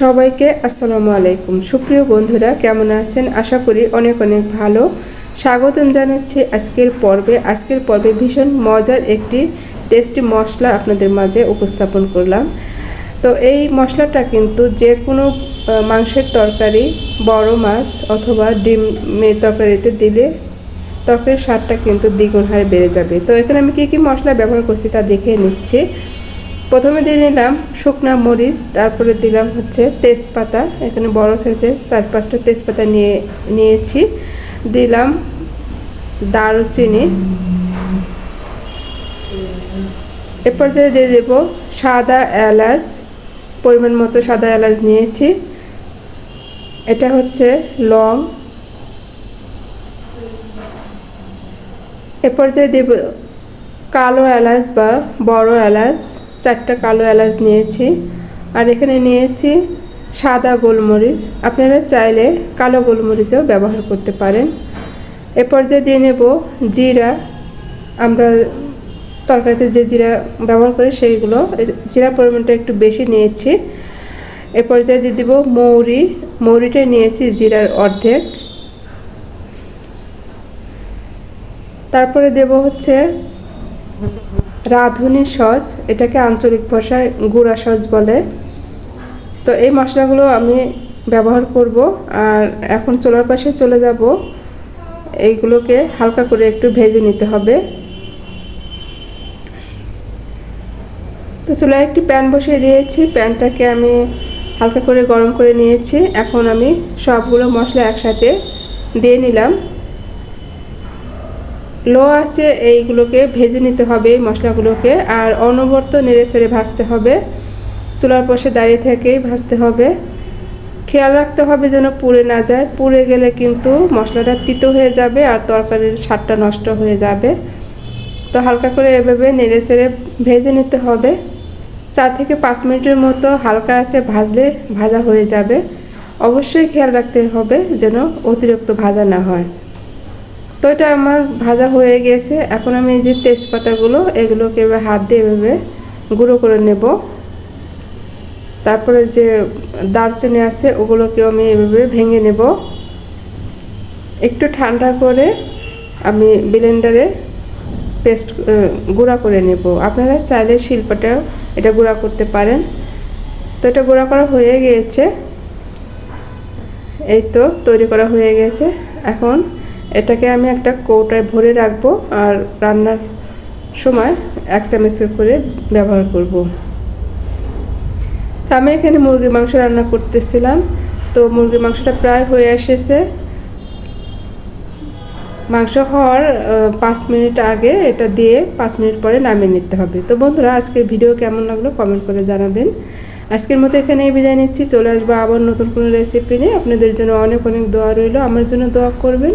সবাইকে আসসালামু আলাইকুম। সুপ্রিয় বন্ধুরা, কেমন আছেন? আশা করি অনেক অনেক ভালো। স্বাগতম জানাচ্ছি আজকের পর্বে। আজকের পর্বে ভীষণ মজার একটি টেস্টি মশলা আপনাদের মাঝে উপস্থাপন করলাম। তো এই মশলাটা কিন্তু যে কোনো মাংসের তরকারি, বড় মাছ অথবা ডিমের তরকারিতে দিলে তরকারির স্বাদটা কিন্তু দ্বিগুণ হারে বেড়ে যাবে। তো এখানে আমি কী কী মশলা ব্যবহার করছি তা দেখে নিচ্ছি। প্রথমে দিয়ে নিলাম শুকনা মরিচ, তারপরে দিলাম হচ্ছে তেজপাতা। এখানে বড় সাইজের চার পাঁচটা তেজপাতা নিয়ে, নিয়েছি। দিলাম দারুচিনি। এ পর্যায়ে দিয়ে দেবো সাদা এলাচ, পরিমাণ মতো সাদা এলাচ নিয়েছি। এটা হচ্ছে লং। এ পর্যায়ে দেব কালো এলাচ বা বড় এলাচ। চারটা কালো এলাচ নিয়েছি। আর এখানে নিয়েছি সাদা গোলমরিচ। আপনারা চাইলে কালো গোলমরিচও ব্যবহার করতে পারেন। এ পর্যায়ে দিয়ে নেব জিরা। আমরা তরকারিতে যে জিরা ব্যবহার করি সেইগুলো। জিরা পরিমাণটা একটু বেশি নিয়েছি। এ পর্যায়ে দিয়ে দেবো মৌরি। মৌরিটা নিয়েছি জিরার অর্ধেক। তারপরে দেব হচ্ছে রাঁধুনি সস, এটাকে আঞ্চলিক ভাষায় গুঁড়া সস বলে। তো এই মশলাগুলো আমি ব্যবহার করব, আর এখন চুলার পাশে চলে যাব। এইগুলোকে হালকা করে একটু ভেজে নিতে হবে। তো চুলায় একটি প্যান বসিয়ে দিয়েছি, প্যানটাকে আমি হালকা করে গরম করে নিয়েছি। এখন আমি সবগুলো মশলা একসাথে দিয়ে নিলাম। লো আছে, এইগুলোকে ভেজে নিতে হবে মশলাগুলোকে। আর অনবরত নেড়ে চেড়ে ভাজতে হবে। চুলার পাশে দাঁড়িয়ে থেকেই ভাজতে হবে। খেয়াল রাখতে হবে যেন পুড়ে না যায়। পুড়ে গেলে কিন্তু মশলাটা তিতো হয়ে যাবে আর তরকারির স্বাদটা নষ্ট হয়ে যাবে। তো হালকা করে এভাবে নেড়ে চেড়ে ভেজে নিতে হবে। চার থেকে পাঁচ মিনিটের মতো হালকা আছে ভাজলে ভাজা হয়ে যাবে। অবশ্যই খেয়াল রাখতে হবে যেন অতিরিক্ত ভাজা না হয়। তো এটা আমার ভাজা হয়ে গেছে। এখন আমি এই যে তেজপাতাগুলো, এগুলোকে এবার হাত দিয়ে এভাবে গুঁড়ো করে নেব। তারপরে যে দারচিনি আছে, ওগুলোকেও আমি এভাবে ভেঙে নেব। একটু ঠান্ডা করে আমি ব্লেন্ডারে পেস্ট গুঁড়া করে নেব। আপনারা চাইলে শিল্পটাও এটা গুঁড়া করতে পারেন। তো এটা গুঁড়া করা হয়ে গিয়েছে। এই তো তৈরি করা হয়ে গেছে। এখন এটাকে আমি একটা কৌটায় ভরে রাখব আর রান্নার সময় এক চামচ করে ব্যবহার করব। তো আমি এখানে মুরগির মাংস রান্না করতেছিলাম। তো মুরগির মাংসটা প্রায় হয়ে এসেছে। মাংস হওয়ার পাঁচ মিনিট আগে এটা দিয়ে পাঁচ মিনিট পরে নামিয়ে নিতে হবে। তো বন্ধুরা, আজকের ভিডিও কেমন লাগল কমেন্ট করে জানাবেন। আজকের মতো এখানেই বিদায় নিচ্ছি। চলে আসব আবার নতুন কোনো রেসিপি নিয়ে। আপনাদের জন্য অনেক অনেক দোয়া রইল। আমার জন্য দোয়া করবেন।